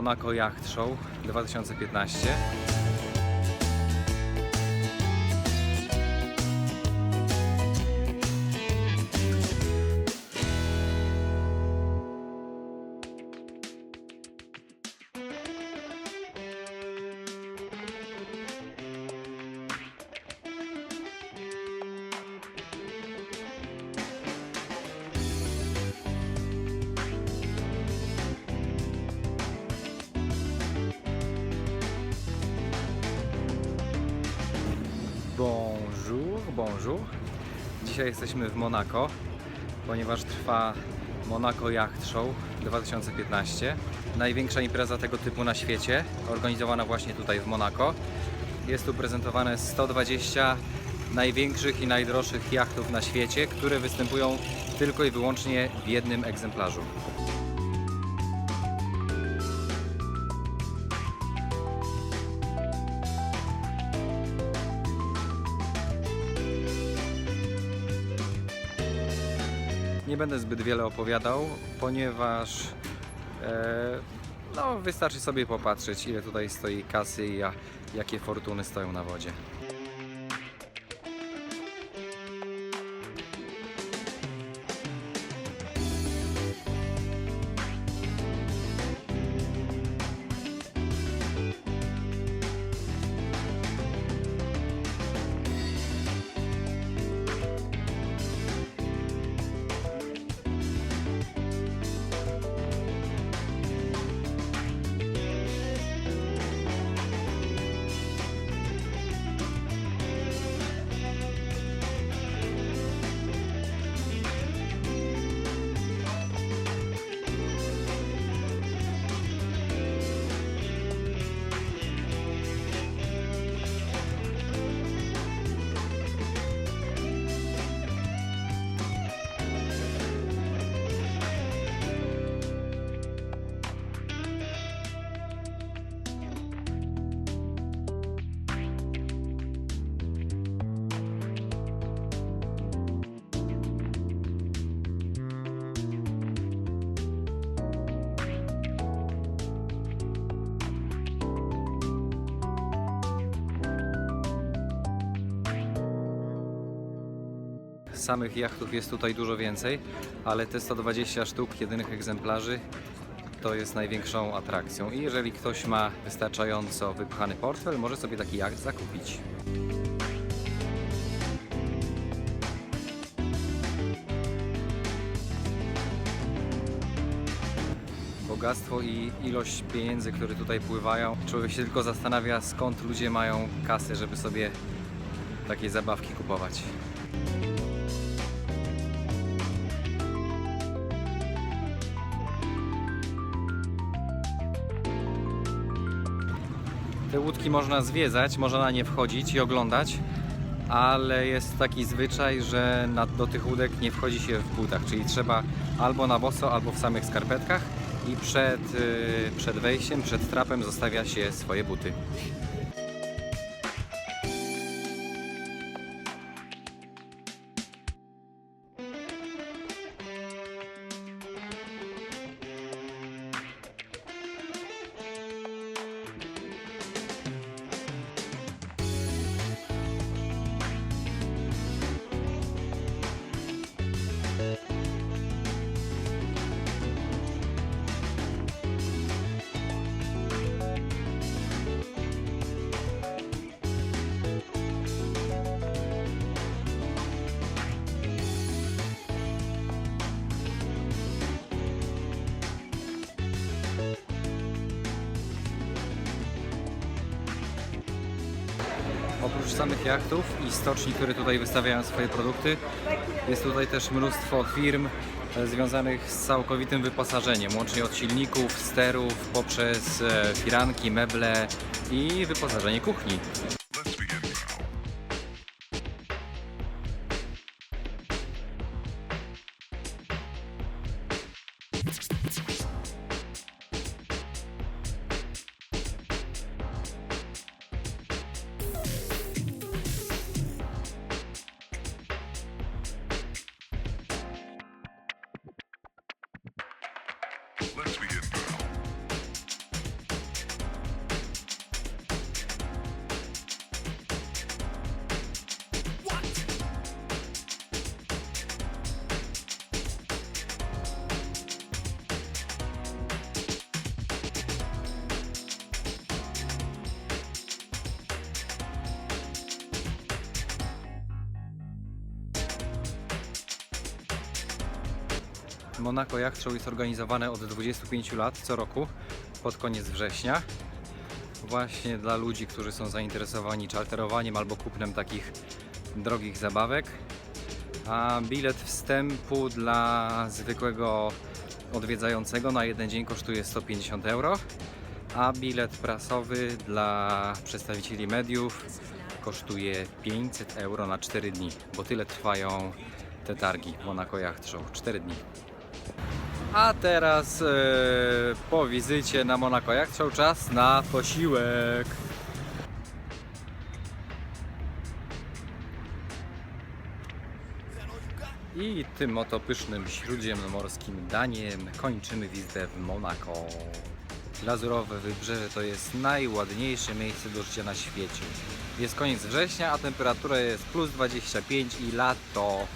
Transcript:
Monaco Yacht Show 2015. Bonjour. Dzisiaj jesteśmy w Monako, ponieważ trwa Monaco Yacht Show 2015. Największa impreza tego typu na świecie, organizowana właśnie tutaj w Monako. Jest tu prezentowane 120 największych i najdroższych jachtów na świecie, które występują tylko i wyłącznie w jednym egzemplarzu. Nie będę zbyt wiele opowiadał, ponieważ e, no, wystarczy sobie popatrzeć, ile tutaj stoi kasy i ja, jakie fortuny stoją na wodzie. Samych jachtów jest tutaj dużo więcej, ale te 120 sztuk jedynych egzemplarzy to jest największą atrakcją. I jeżeli ktoś ma wystarczająco wypchany portfel, może sobie taki jacht zakupić. Bogactwo i ilość pieniędzy, które tutaj pływają. Człowiek się tylko zastanawia, skąd ludzie mają kasy, żeby sobie takie zabawki kupować. Te łódki można zwiedzać, można na nie wchodzić i oglądać, ale jest taki zwyczaj, że na, do tych łódek nie wchodzi się w butach, czyli trzeba albo na boso, albo w samych skarpetkach i przed, y, przed wejściem, przed trapem zostawia się swoje buty. Oprócz samych jachtów i stoczni, które tutaj wystawiają swoje produkty, jest tutaj też mnóstwo firm e, związanych z całkowitym wyposażeniem, łącznie od silników, sterów, poprzez e, firanki, meble i wyposażenie kuchni. Let's begin. Monaco Yacht Show jest organizowane od 25 lat co roku pod koniec września. Właśnie dla ludzi, którzy są zainteresowani czarterowaniem albo kupnem takich drogich zabawek. A bilet wstępu dla zwykłego odwiedzającego na jeden dzień kosztuje 150 euro, a bilet prasowy dla przedstawicieli mediów kosztuje 500 euro na 4 dni, bo tyle trwają te targi Monaco Yacht Show. 4 dni. A teraz e, po wizycie na Monaco Yacht Show czas na posiłek. I tym oto pysznym śródziemnomorskim daniem kończymy wizytę w Monako. Lazurowe Wybrzeże to jest najładniejsze miejsce do życia na świecie. Jest koniec września, a temperatura jest plus 25 i lato.